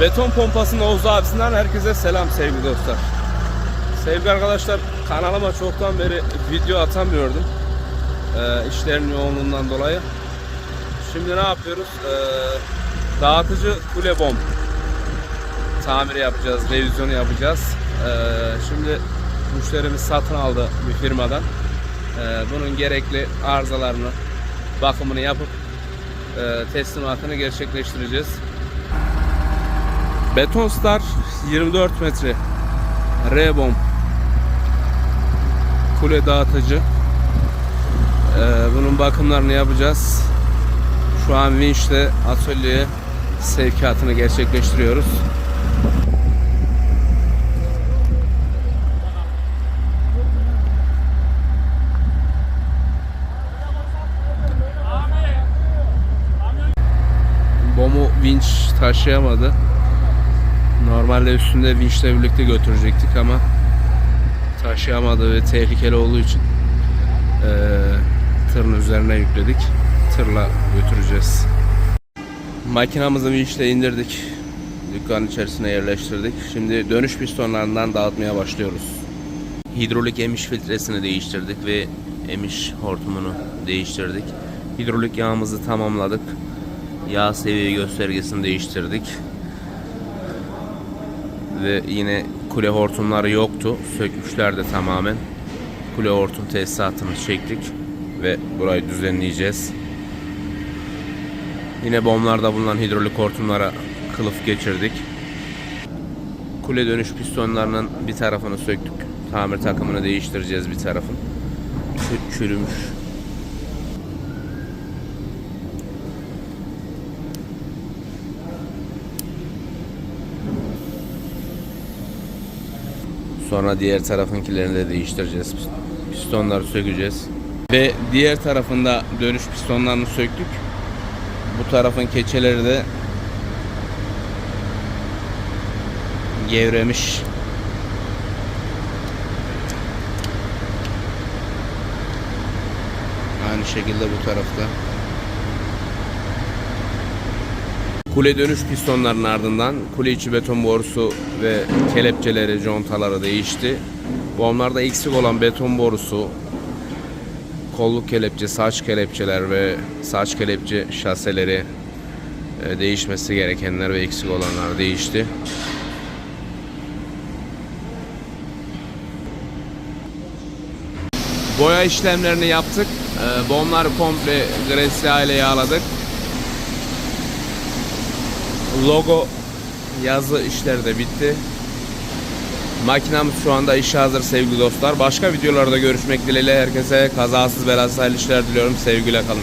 Beton pompasının Oğuz abisinden herkese selam sevgili dostlar. Sevgili arkadaşlar kanalıma çoktan beri video atamıyordum. Ee, işlerin yoğunluğundan dolayı. Şimdi ne yapıyoruz? Ee, dağıtıcı kule bomb tamiri yapacağız, revizyonu yapacağız. Ee, şimdi müşterimiz satın aldı bir firmadan. Ee, bunun gerekli arızalarını, bakımını yapıp e, teslimatını gerçekleştireceğiz. Beton Star 24 metre R-bomb kule dağıtıcı. Ee, bunun bakımlarını yapacağız. Şu an vinçle atölyeye sevkiyatını gerçekleştiriyoruz. Bomu vinç taşıyamadı. Normalde üstünde vinçle birlikte götürecektik ama taşıyamadı ve tehlikeli olduğu için eee tırın üzerine yükledik. Tırla götüreceğiz. Makinamızı vinçle indirdik. Dükkanın içerisine yerleştirdik. Şimdi dönüş pistonlarından dağıtmaya başlıyoruz. Hidrolik emiş filtresini değiştirdik ve emiş hortumunu değiştirdik. Hidrolik yağımızı tamamladık. Yağ seviye göstergesini değiştirdik. Ve yine kule hortumları yoktu. Sökmüşlerdi tamamen. Kule hortum tesisatını çektik ve burayı düzenleyeceğiz. Yine bomblarda bulunan hidrolik hortumlara kılıf geçirdik. Kule dönüş pistonlarının bir tarafını söktük. Tamir takımını değiştireceğiz bir tarafın. Çü- çürümüş. Sonra diğer tarafınkilerini de değiştireceğiz. Pistonları sökeceğiz. Ve diğer tarafında dönüş pistonlarını söktük. Bu tarafın keçeleri de gevremiş. Aynı şekilde bu tarafta. Kule dönüş pistonlarının ardından kule içi beton borusu ve kelepçeleri, contaları değişti. Bomblarda eksik olan beton borusu, kolluk kelepçe, saç kelepçeler ve saç kelepçe şaseleri e, değişmesi gerekenler ve eksik olanlar değişti. Boya işlemlerini yaptık. E, Bombları komple Grecia ile yağladık. Logo yazı işleri de bitti. Makinamız şu anda işe hazır sevgili dostlar. Başka videolarda görüşmek dileğiyle herkese kazasız belasız işler diliyorum. Sevgiyle kalın.